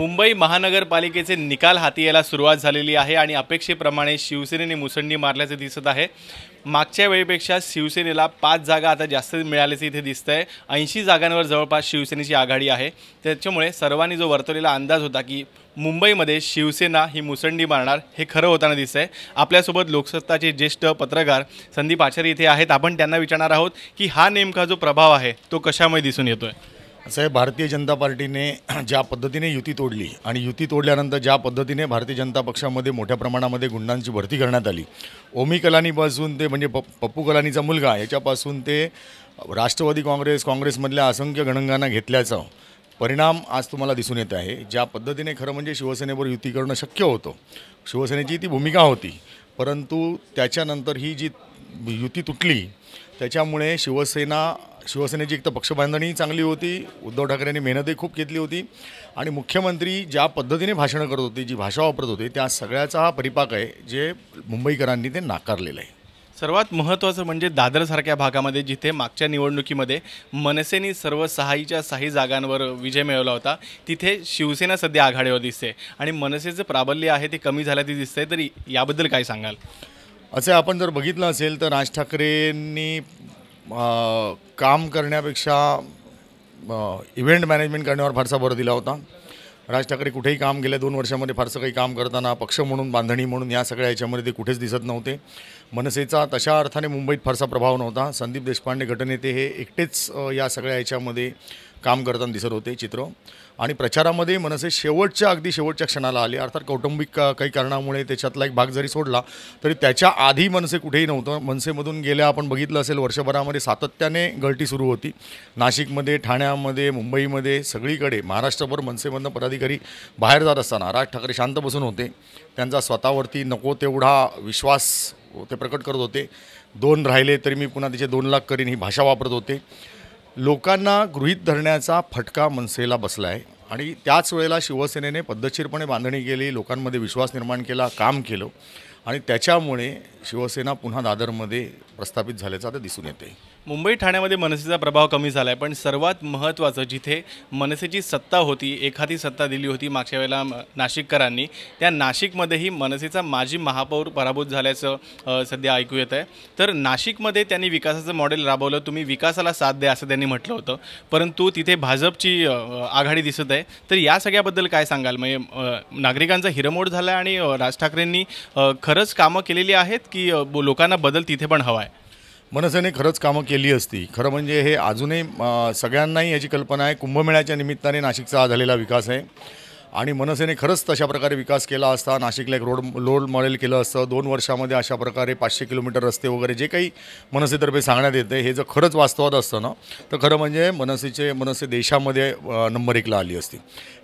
मुंबई महानगरपालिकेचे निकाल हाती यायला सुरुवात झालेली आहे आणि अपेक्षेप्रमाणे शिवसेनेने मुसंडी मारल्याचे दिसत आहे. मागच्या वेळेपेक्षा शिवसेनेला पाच जागा आता जास्त मिळाल्याचे इथे दिसतं आहे ऐंशी जागांवर जवळपास शिवसेनेची आघाडी आहे. त्याच्यामुळे सर्वांनी जो वर्तवलेला अंदाज होता की मुंबईमध्ये शिवसेना ही मुसंडी मारणार हे खरं होताना दिसतं आहे आपल्यासोबत लोकसत्ताचे ज्येष्ठ पत्रकार संदीप आचार्य इथे आहेत. आपण त्यांना विचारणार आहोत की हा नेमका जो प्रभाव आहे तो कशामुळे दिसून येतो आहे असं भारतीय जनता पार्टीने ज्या पद्धतीने युती तोडली आणि युती तोडल्यानंतर ज्या पद्धतीने भारतीय जनता पक्षामध्ये मोठ्या प्रमाणामध्ये गुंडांची भरती करण्यात आली ओमी कलानीपासून ते म्हणजे प पप्पू कलानीचा मुलगा याच्यापासून ते राष्ट्रवादी काँग्रेस काँग्रेसमधल्या असंख्य गणंगांना घेतल्याचं परिणाम आज तुम्हाला दिसून येत आहे. ज्या पद्धतीने खरं म्हणजे शिवसेनेवर युती करणं शक्य होतं शिवसेनेची ती भूमिका होती परंतु त्याच्यानंतर ही जी युती तुटली त्याच्यामुळे शिवसेना शिवसेनेची एक तर पक्षबांधणी चांगली होती उद्धव ठाकरेंनी मेहनतही खूप घेतली होती आणि मुख्यमंत्री ज्या पद्धतीने भाषणं करत होते जी भाषा वापरत होते त्या सगळ्याचा हा परिपाक आहे जे मुंबईकरांनी ते नाकारलेलं आहे. सर्वात महत्त्वाचं म्हणजे दादरसारख्या भागामध्ये जिथे मागच्या निवडणुकीमध्ये मनसेने सर्व सहाईच्या सहाही जागांवर विजय मिळवला होता तिथे शिवसेना सध्या आघाडीवर दिसते आणि मनसेचं प्राबल्य आहे ते कमी झाल्याचे दिसतंय. तरी याबद्दल काय सांगाल? असं आपण जर बघितलं असेल तर राज ठाकरेंनी काम करण्यापेक्षा इव्हेंट मॅनेजमेंट करण्यावर फारसा भर दिला होता. राज ठाकरे कुठेही काम गेल्या दोन वर्षामध्ये फारसं काही काम करताना पक्ष म्हणून बांधणी म्हणून या सगळ्या याच्यामध्ये ते कुठेच दिसत नव्हते. मनसेचा तशा अर्थाने मुंबईत फारसा प्रभाव नव्हता. संदीप देशपांडे गटनेते हे एकटेच या सगळ्या याच्यामध्ये काम करताना दिसत होते चित्र. आणि प्रचारामध्ये मनसे शेवटच्या अगदी शेवटच्या क्षणाला आले. अर्थात कौटुंबिक का- काही कारणामुळे त्याच्यातला एक भाग जरी सोडला तरी त्याच्या आधी मनसे कुठेही नव्हतं. मनसेमधून गेल्या आपण बघितलं असेल वर्षभरामध्ये सातत्याने गळती सुरू होती. नाशिकमध्ये ठाण्यामध्ये मुंबईमध्ये सगळीकडे महाराष्ट्रभर मनसेमधनं पदाधिकारी बाहेर जात असताना राज ठाकरे शांत बसून होते. त्यांचा स्वतःवरती नको तेवढा विश्वास ते प्रकट करत होते. दोन राहिले तरी मी पुन्हा तिचे दोन लाख करीन ही भाषा वापरत होते. लोकांना गृहीत धरण्याचा फटका मनसेला बसला आहे आणि त्याच वेळेला शिवसेनेने पद्धतशीरपणे बांधणी केली लोकांमध्ये विश्वास निर्माण केला काम केलं. आणि त्याच्यामुळे शिवसेना पुन्हा दादरमध्ये प्रस्थापित झाल्याचं आता दिसून येते मुंबई ठाण्यामध्ये मनसेचा प्रभाव कमी झाला आहे पण सर्वात महत्त्वाचं जिथे मनसेची सत्ता होती एखादी सत्ता दिली होती मागच्या वेळेला नाशिककरांनी त्या नाशिकमध्येही मनसेचा माजी महापौर पराभूत झाल्याचं सध्या ऐकू येत आहे. तर नाशिकमध्ये त्यांनी विकासाचं मॉडेल राबवलं तुम्ही विकासाला साथ द्या असं त्यांनी म्हटलं होतं. परंतु तिथे भाजपची आघाडी दिसत आहे. तर या सगळ्याबद्दल काय सांगाल? म्हणजे नागरिकांचा हिरमोड झाला आहे आणि राज ठाकरेंनी खरंच कामं केलेली आहेत की लोकांना बदल तिथे पण हवा आहे मनसेने खरंच कामं केली असती. खरं म्हणजे हे अजूनही सगळ्यांनाही याची कल्पना आहे. कुंभमेळ्याच्या निमित्ताने नाशिकचा हा झालेला विकास आहे. आणि मनसेने खरंच तशा प्रकारे विकास केला असता नाशिकला एक रोड रोड मॉडेल केलं असतं. दोन वर्षामध्ये अशा प्रकारे पाचशे किलोमीटर रस्ते वगैरे जे काही मनसेतर्फे सांगण्यात येते हे जर खरंच वास्तवात असतं ना तर खरं म्हणजे मनसेचे मनसे देशामध्ये नंबर एकला आली असती.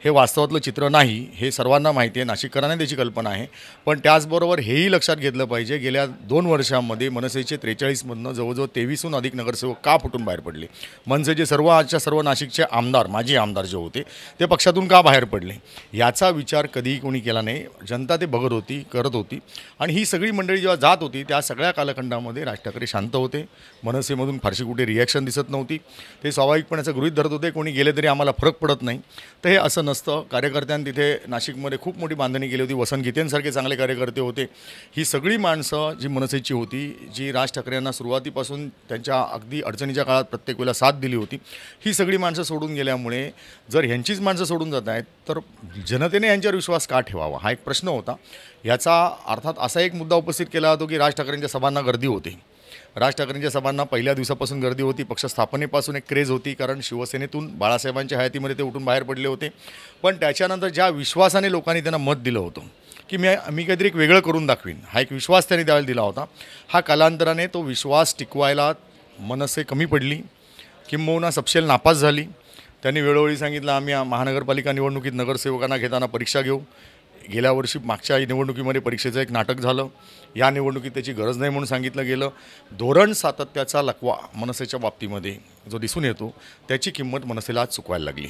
हे वास्तवातलं चित्र नाही हे सर्वांना माहिती आहे. नाशिककरांना त्याची कल्पना आहे. पण त्याचबरोबर हेही लक्षात घेतलं पाहिजे गेल्या दोन वर्षांमध्ये मनसेचे त्रेचाळीसमधनं जवळजवळ तेवीसहून अधिक नगरसेवक का फुटून बाहेर पडले? मनसेचे सर्व आजच्या सर्व नाशिकचे आमदार माजी आमदार जे होते ते पक्षातून का बाहेर पडले? याचा विचार कधीही कोणी केला नाही. जनता ते बघत होती करत होती. आणि ही सगळी मंडळी जेव्हा जात होती त्या सगळ्या कालखंडामध्ये राज ठाकरे शांत होते. मनसेमधून फारशी कुठे रिॲक्शन दिसत नव्हती. ते स्वाभाविकपणेच गृहित धरत होते कोणी गेले तरी आम्हाला फरक पडत नाही. तर हे असं नसतं. कार्यकर्त्यांनी तिथे नाशिकमध्ये खूप मोठी बांधणी केली होती. वसंत गीतेंसारखे चांगले कार्यकर्ते होते. ही सगळी माणसं जी मनसेची होती जी राज ठाकरे यांना सुरुवातीपासून त्यांच्या अगदी अडचणीच्या काळात प्रत्येक वेळेला साथ दिली होती ही सगळी माणसं सोडून गेल्यामुळे जर ह्यांचीच माणसं सोडून जात आहेत तर जनतेने यांच्यावर विश्वास का ठेवावा? हा एक प्रश्न होता. याचा अर्थात असा एक मुद्दा उपस्थित केला जातो की राज ठाकरेंच्या सभांना गर्दी होते. राज ठाकरेंच्या सभांना पहिल्या दिवसापासून गर्दी होती. पक्ष स्थापनेपासून एक क्रेज होती कारण शिवसेनेतून बाळासाहेबांच्या हयातीमध्ये ते उठून बाहेर पडले होते. पण त्याच्यानंतर ज्या विश्वासाने लोकांनी त्यांना मत दिलं होतं की मी मी काहीतरी एक वेगळं करून दाखवीन हा एक विश्वास त्यांनी त्यावेळेला दिला होता. हा कालांतराने तो विश्वास टिकवायला मनसे कमी पडली. किंबहुना सपशेल नापास झाली. त्यांनी वेळोवेळी सांगितलं आम्ही महानगरपालिका निवडणुकीत नगरसेवकांना घेताना परीक्षा घेऊ. गेल्या वर्षी मागच्या निवडणुकीमध्ये परीक्षेचं एक नाटक झालं. या निवडणुकीत त्याची गरज नाही म्हणून सांगितलं गेलं. धोरण सातत्याचा लकवा मनसेच्या बाबतीमध्ये जो दिसून येतो त्याची किंमत मनसेला आज चुकवायला लागली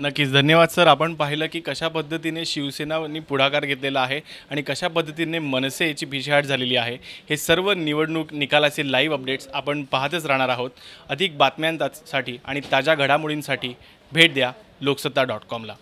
नक्कीच. धन्यवाद सर. आपण पाहिलं की कशा पद्धतीने शिवसेनानी पुढाकार घेतलेला आहे आणि कशा पद्धतीने मनसे याची झालेली आहे हे सर्व निवडणूक निकालाचे लाईव्ह अपडेट्स आपण पाहतच राहणार आहोत. अधिक बातम्यांसाठी आणि ताज्या घडामोडींसाठी भेट द्या लोकसत्ता डॉट कॉमला